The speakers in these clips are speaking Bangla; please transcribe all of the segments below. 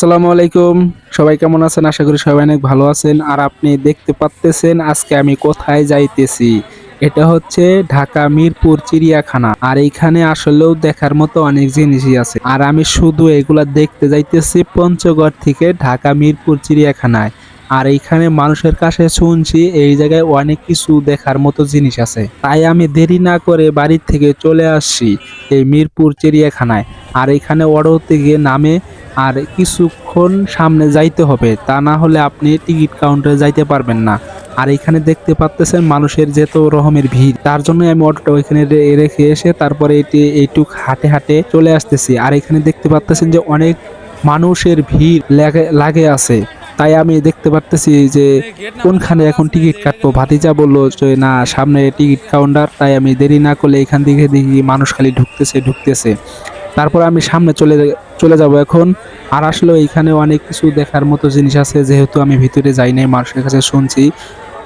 আসসালামু আলাইকুম। সবাই কেমন আছেন? আশা করি সবাই অনেক ভালো আছেন। আর আপনি দেখতে পাচ্তেছেন আজকে আমি কোথায় যাইতেছি? এটা হচ্ছে ঢাকা, মিরপুর, চিড়িয়াখানা। আর এইখানে আসলেও দেখার মতো অনেক জিনিসই আছে। আর আমি শুধু এগুলা দেখতে যাইতেছি পঞ্চগড় থেকে ঢাকা, মিরপুর, চিড়িয়াখানায়। আর এইখানে মানুষের কাছে শুনছি এই জায়গায় অনেক কিছু দেখার মতো জিনিস আছে। তাই আমি দেরি না করে বাড়ির থেকে চলে আসছি এই মিরপুর চিড়িয়াখানায়। আর এখানে অটো গিয়ে নামে আর কিছুক্ষণ সামনে যাইতে হবে, তা না হলে আপনি টিকিট কাউন্টারে যাইতে পারবেন না। আর এখানে দেখতে পাচ্তেছেন মানুষের যেত রকমের ভিড়। তার জন্য আমি অটোটা ওইখানে রেখে এসে তারপরে এটি এইটুক হাঁটে হাঁটে চলে আসতেছি। আর এখানে দেখতে পাচ্তেছেন যে অনেক মানুষের ভিড় লাগে লাগে আছে। তাই আমি দেখতে পারতেছি যে কোনখানে এখন টিকিট কাটবো। ভাতিজা বলল যে, না, সামনে টিকিট কাউন্টার। তাই আমি দেরি না করলে এখান থেকে দেখি মানুষ খালি ঢুকতেছে ঢুকতেছে। তারপর আমি সামনে চলে চলে যাব এখন। আর আসলেও এখানে অনেক কিছু দেখার মতো জিনিস আছে, যেহেতু আমি ভিতরে যাই নাই, মানুষের কাছে শুনছি।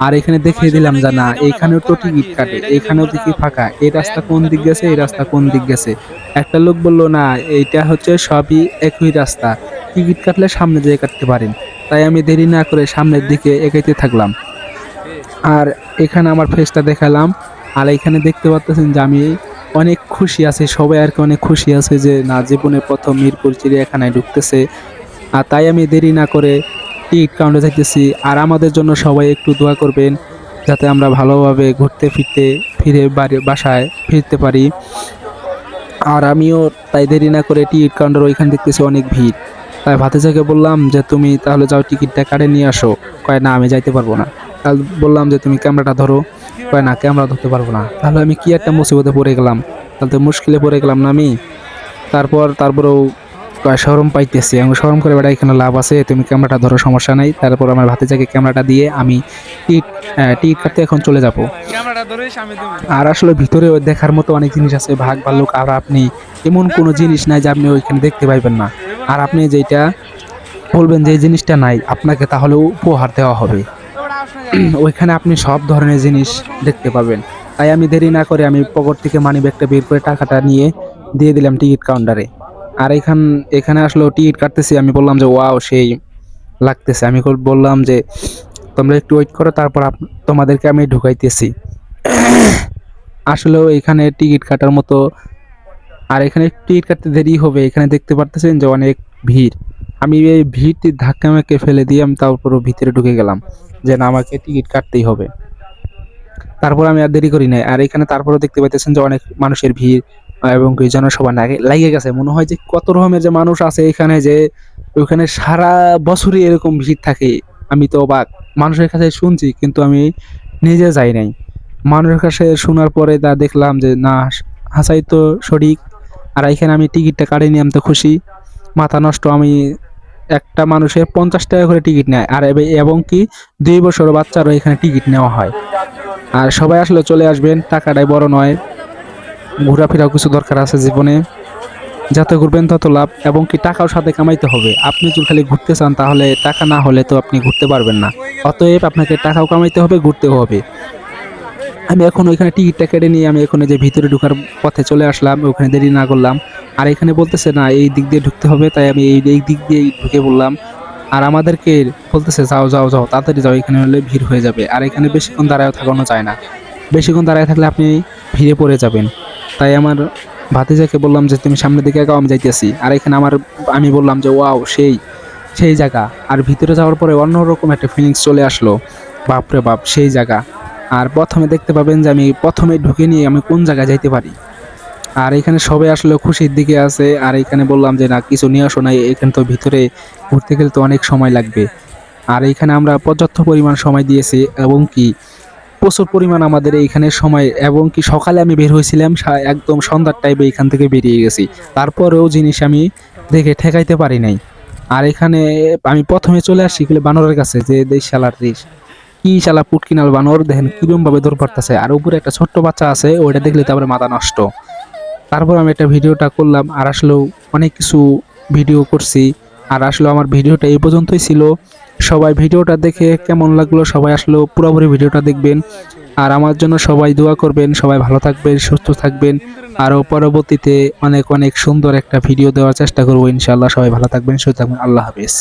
আর এখানে দেখিয়ে দিলাম যে, না, এখানেও তো টিকিট কাটে, এখানেও দেখি ফাঁকা। এই রাস্তা কোন দিক গেছে, এই রাস্তা কোন দিক গেছে? একটা লোক বলল, না, এইটা হচ্ছে সবই একই রাস্তা। টিকিট কাটলে সামনে যেয়ে কাটতে পারেন। তাই আমি দেরি না করে সামনের দিকে এগাইতে থাকলাম। আর এখানে আমার ফেসটা দেখালাম, আর এখানে দেখতে পাচ্ছেন যে আমি অনেক খুশি আছি, সবাই আর কি অনেক খুশি আছে যে না, জীবনে প্রথম মিরপুর চিড়িয়াখানায় ঢুকতেছে। আর তাই আমি দেরি না করে টিকিট কাউন্টে যাইতেছি, আর আমাদের জন্য সবাই একটু দোয়া করবেন, যাতে আমরা ভালোভাবে ঘুরতে ফিরতে, ফিরে বাড়ি, বাসায় ফিরতে পারি। আর আমিও তাই দেরি না করে টিকিট কাউন্টার ওইখানে দেখতেছি অনেক ভিড়। তাই ভাতিজাকে বললাম যে তুমি তাহলে যাও টিকিটটা কাটে নিয়ে আসো। কয় না আমি যাইতে পারব না। তাহলে বললাম যে তুমি ক্যামেরাটা ধরো। কয় না ক্যামেরা ধরতে পারব না। তাহলে আমি কি একটা মুসিবতে পড়ে গেলাম? তাহলে তো মুশকিলে পড়ে গেলাম না আমি? তারপর তারপরেও কয় সরম পাইতেছি। আমি সরম করে বেড়া এখানে লাভ আছে তুমি ক্যামেরাটা ধরো সমস্যা নাই। তারপর আমার ভাতিজাকে ক্যামেরাটা দিয়ে আমি টিকিট টিকিট কাটতে এখন চলে যাব। আর আসলে ভিতরে দেখার মতো অনেক জিনিস আছে ভাগ ভাল্লুক আর আপনি এমন কোনো জিনিস নাই যে আপনি ওইখানে দেখতে পাইবেন না। আর আপনি যেটা বলবেন যে জিনিসটা নাই, আপনাকে তাহলে উপহার দেওয়া হবে। ওইখানে আপনি সব ধরনের জিনিস দেখতে পাবেন। তাই আমি দেরি না করে আমি পকেট থেকে মানি ব্যাগটা বের করে টাকাটা নিয়ে দিয়ে দিলাম টিকিট কাউন্টারে আর এখান, এখানে আসলে টিকিট কাটতেছি, আমি বললাম যে, ওয়াও, সেই লাগতেছে। আমি বললাম যে, তোমরা একটু ওয়েট করো, তারপর তোমাদেরকে আমি ঢুকাইতেছি। আসলেও এখানে টিকিট কাটার মতো আর এখানে টিকিট কাটতে দেরি হবে। এখানে দেখতে পারতেছেন যে অনেক ভিড়। আমি এই ভিড়টি ধাক্কা মেকে ফেলে দিয়ে আমি তারপরও ভিতরে ঢুকে গেলাম যে না, আমাকে টিকিট কাটতেই হবে। তারপর আমি আর দেরি করি নাই। আর এখানে তারপরে দেখতে পাইতেছেন যে অনেক মানুষের ভিড় এবং কি জনসভা লাগে গেছে। মনে হয় যে কত রকমের যে মানুষ আছে এখানে যে ওখানে সারা বছরই এরকম ভিড় থাকে। আমি তো বা মানুষের কাছে শুনছি, কিন্তু আমি নিজে যাই নাই। মানুষের কাছে শোনার পরে তা দেখলাম যে না, হাসাই তো সঠিক। আর এখানে আমি টিকিটটা কাটিয়ে নিয়ে আমি তো খুশি। মাথা নষ্ট, আমি একটা মানুষের পঞ্চাশ টাকা করে টিকিট নেয়। আর এবে- এবং কি, দুই বছর বাচ্চারও এখানে টিকিট নেওয়া হয়। আর সবাই আসলে চলে আসবেন, টাকাটাই বড় নয়। ঘোরাফেরাও কিছু দরকার আছে জীবনে। যত ঘুরবেন তত লাভ, এবং কি টাকাও সাথে কামাইতে হবে। আপনি যদি খালি ঘুরতে চান, তাহলে টাকা না হলে তো আপনি ঘুরতে পারবেন না। অতএব আপনাকে টাকাও কামাইতে হবে, ঘুরতেও হবে। আমি এখন ওইখানে টিকিটটা কেটে নিয়ে আমি এখন যে ভিতরে ঢোকার পথে চলে আসলাম, ওখানে দেরি না করলাম। আর এখানে বলতেছে, না, এই দিক দিয়ে ঢুকতে হবে। তাই আমি এই এই দিক দিয়ে ঢুকে বললাম আর আমাদেরকে বলতেছে, যাও যাও যাও, তাড়াতাড়ি যাও, এখানে হলে ভিড় হয়ে যাবে। আর এখানে বেশিক্ষণ দাঁড়ায় থাকানো যায় না। বেশিক্ষণ দাঁড়ায় থাকলে আপনি ভিড়ে পড়ে যাবেন। তাই আমার ভাতিজাকে বললাম যে, তুমি সামনের দিকে আগাও, আমি যাইতেছি। আর এখানে আমার, আমি বললাম যে, ওয়াও, সেই সেই জায়গা। আর ভিতরে যাওয়ার পরে অন্যরকম একটা ফিলিংস চলে আসলো। বাপরে বাপ, সেই জায়গা। আর প্রথমে দেখতে পাবেন যে আমি প্রথমে ঢুকে নিয়ে আমি কোন জায়গায় যাইতে পারি। আর এখানে সবাই আসলে খুশির দিকে আছে, আর এখানে বললাম যে না, কিছু নিয়ে আসো নাই, এখানে তো ভিতরে ঘুরতে গেলে তো অনেক সময় লাগবে। আর এখানে আমরা পর্যাপ্ত পরিমাণ সময় দিয়েছি, এবং কি প্রচুর পরিমাণ আমাদের এইখানে সময়, এবং কি সকালে আমি বের হয়েছিলাম একদম সন্ধ্যার টাইমে এখান থেকে বেরিয়ে গেছি। তারপরেও জিনিস আমি দেখে ঠেকাইতে পারি নাই। আর এখানে আমি প্রথমে চলে গেলে বানরের কাছে, যে দেশ শালার দেশ। কি শালা পুটকিনাল বানর দেখেন কিরম ভাবে দৌড় পারতেছে। আর উপরে একটা ছোট্ট বাচ্চা আছে, ওইটা দেখলে তারপরে মাথা নষ্ট। তারপর আমি একটা ভিডিওটা করলাম, আর আসলেও অনেক কিছু ভিডিও করছি। আর আসলে আমার ভিডিওটা এই পর্যন্তই ছিল। সবাই ভিডিওটা দেখে কেমন লাগল, সবাই আসলেও পুরোপুরি ভিডিওটা দেখবেন। আর আমার জন্য সবাই দোয়া করবেন, সবাই ভালো থাকবেন, সুস্থ থাকবেন। আরও পরবর্তীতে অনেক অনেক সুন্দর একটা ভিডিও দেওয়ার চেষ্টা করব ইনশাল্লাহ সবাই ভালো থাকবেন, সুস্থ থাকবেন। আল্লাহ হাফিজ।